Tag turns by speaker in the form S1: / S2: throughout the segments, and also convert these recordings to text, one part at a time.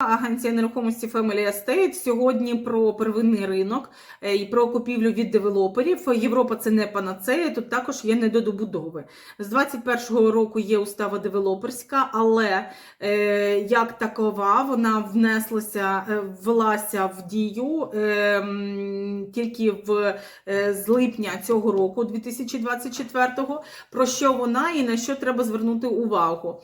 S1: Агенція нерухомості Family Estate сьогодні про первинний ринок е, і про купівлю від девелоперів. Європа це не панацея, тут також є недодобудови. З 21-го року є устава девелоперська, але е, як такова вона внеслася, е, ввелася в дію е, тільки в, з липня цього року, 2024-го. Про що вона і на що треба звернути увагу.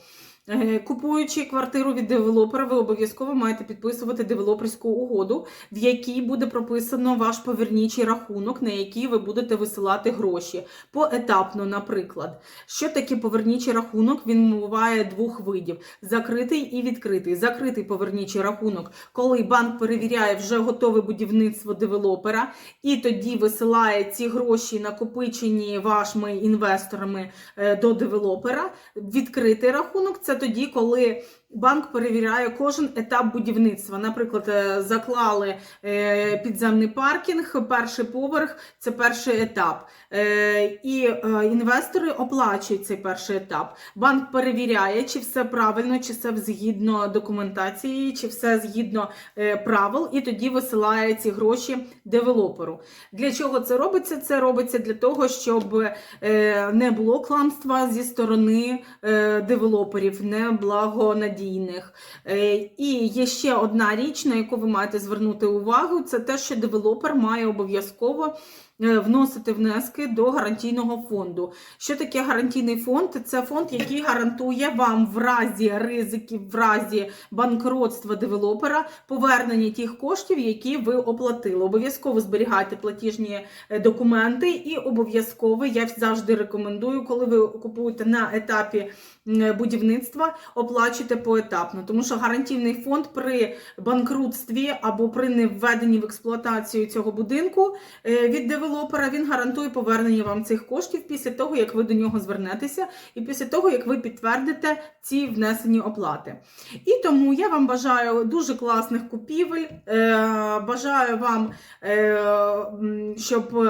S1: Е, Купуючи квартиру від девелопера, ви обов'язково маєте підписувати девелоперську угоду, в якій буде прописано ваш повернічий рахунок, на який ви будете висилати гроші. Поетапно, наприклад. Що таке повернічий рахунок? Він буває двох видів: закритий і відкритий. Закритий повернічий рахунок, коли банк перевіряє вже готове будівництво девелопера, і тоді висилає ці гроші, накопичені вашими інвесторами е, до девелопера. Відкритий рахунок це тоді, коли банк перевіряє кожен етап будівництва. Наприклад, е, заклали е, підземний паркінг, перший поверх це перший етап. Е, І інвестори оплачують цей перший етап. Банк перевіряє, чи все правильно, чи все згідно документації, чи все згідно правил, і тоді висилає ці гроші девелоперу. Для чого це робиться? Це робиться для того, щоб не було кламства зі сторони девелоперів, неблагонадійних. Е, І є ще одна річ, на яку ви маєте звернути увагу, це те, що девелопер має обов'язково. Е, Вносити внески до гарантійного фонду. Що таке гарантійний фонд? Це фонд, який гарантує вам в разі ризиків, в разі банкротства девелопера повернення тих коштів, які ви оплатили. Обов'язково зберігайте платіжні е, документи, і обов'язково я завжди рекомендую, коли ви купуєте на етапі будівництва, оплачуйте поетапно, тому що гарантійний фонд при банкрутстві або при невведенні в експлуатацію цього будинку е, від девелопера він гарантує повернення вам цих коштів після того, як ви до нього звернетеся, і після того, як ви підтвердите ці внесені оплати. І тому я вам бажаю дуже класних купівель. е, Бажаю вам, е, щоб.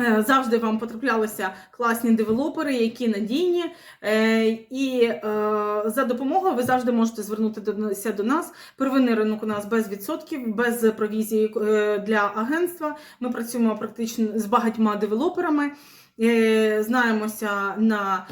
S1: Е, Завжди вам потраплялися класні девелопери, які надійні, Е, і е, за допомогою ви завжди можете звернутися до нас. Первинний ринок у нас без відсотків, без провізії для агентства. Ми працюємо практично з багатьма девелоперами. Знаємося на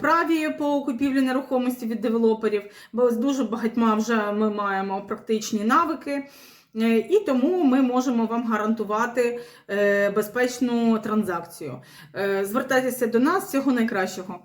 S1: праві по купівлі нерухомості від девелоперів, бо з дуже багатьма вже ми маємо практичні навики. Е, І тому ми можемо вам гарантувати е, безпечну транзакцію. Е, Звертайтеся до нас, всього найкращого.